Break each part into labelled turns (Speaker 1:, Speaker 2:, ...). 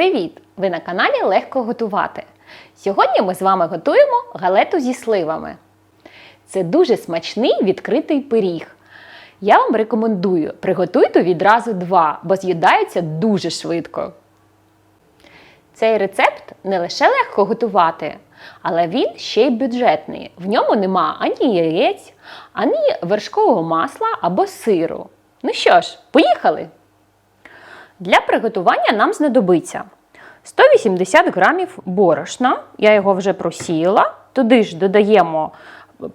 Speaker 1: Привіт! Ви на каналі Легко готувати. Сьогодні ми з вами готуємо галету зі сливами. Це дуже смачний відкритий пиріг. Я вам рекомендую приготуйте відразу два, бо з'їдаються дуже швидко. Цей рецепт не лише легко готувати, але він ще й бюджетний. В ньому нема ані яєць, ані вершкового масла або сиру. Ну що ж, поїхали! Для приготування нам знадобиться 180 грамів борошна, я його вже просіяла. Туди ж додаємо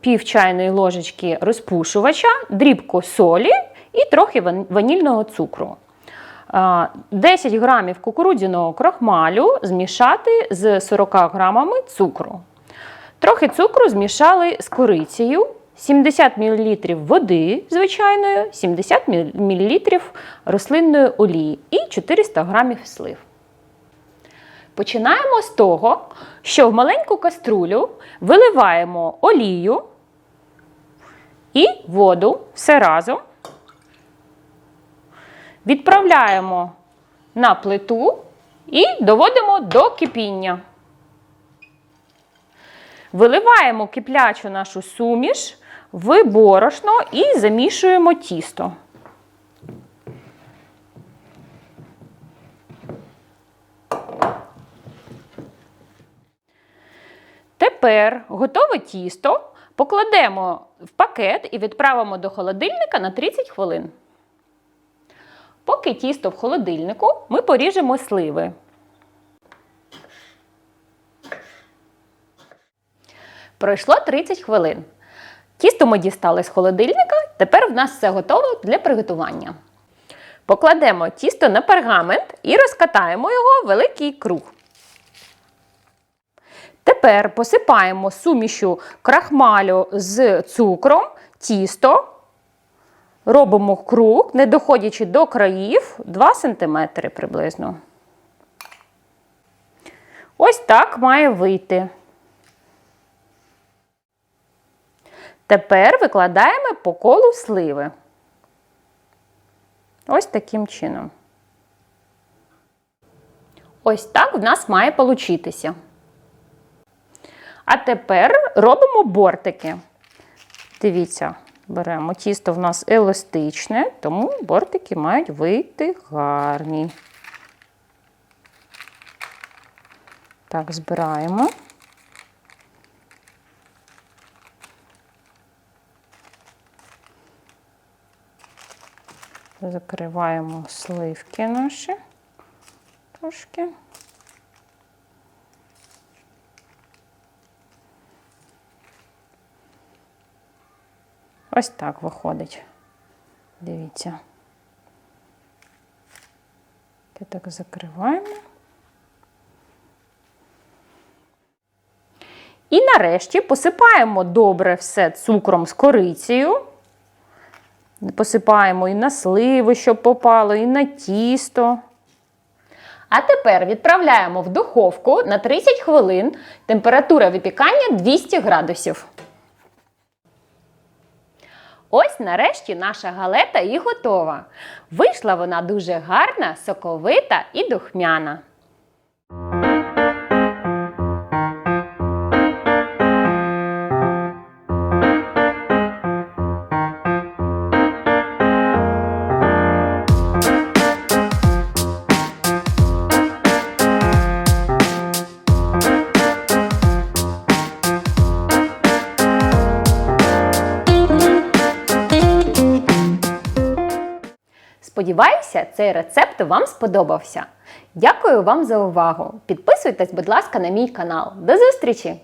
Speaker 1: пів чайної ложечки розпушувача, дрібку солі і трохи ванільного цукру. 10 грамів кукурудзяного крохмалю змішати з 40 грамами цукру. Трохи цукру змішали з корицею, 70 мл води звичайної, 70 мл рослинної олії і 400 грамів слив. Починаємо з того, що в маленьку каструлю виливаємо олію і воду все разом. Відправляємо на плиту і доводимо до кипіння. Виливаємо киплячу нашу суміш в борошно і замішуємо тісто. Тепер готове тісто покладемо в пакет і відправимо до холодильника на 30 хвилин. Поки тісто в холодильнику, ми поріжемо сливи. Пройшло 30 хвилин. Тісто ми дістали з холодильника, тепер в нас все готово для приготування. Покладемо тісто на пергамент і розкатаємо його в великий круг. Тепер посипаємо сумішю крахмалю з цукром, тісто, робимо круг, не доходячи до країв 2 см приблизно. Ось так має вийти. Тепер викладаємо по колу сливи. Ось таким чином. Ось так в нас має получитися. А тепер робимо бортики. Дивіться, беремо тісто в нас еластичне, тому бортики мають вийти гарні. Так, збираємо. Закриваємо сливки наші трошки. Ось так виходить. Дивіться. І так закриваємо. І нарешті посипаємо добре все цукром з корицею. Посипаємо і на сливи, щоб попало, і на тісто. А тепер відправляємо в духовку на 30 хвилин. Температура випікання 200 градусів. Ось нарешті наша галета і готова. Вийшла вона дуже гарна, соковита і духмяна. Сподіваюся, цей рецепт вам сподобався. Дякую вам за увагу. Підписуйтесь, будь ласка, на мій канал. До зустрічі!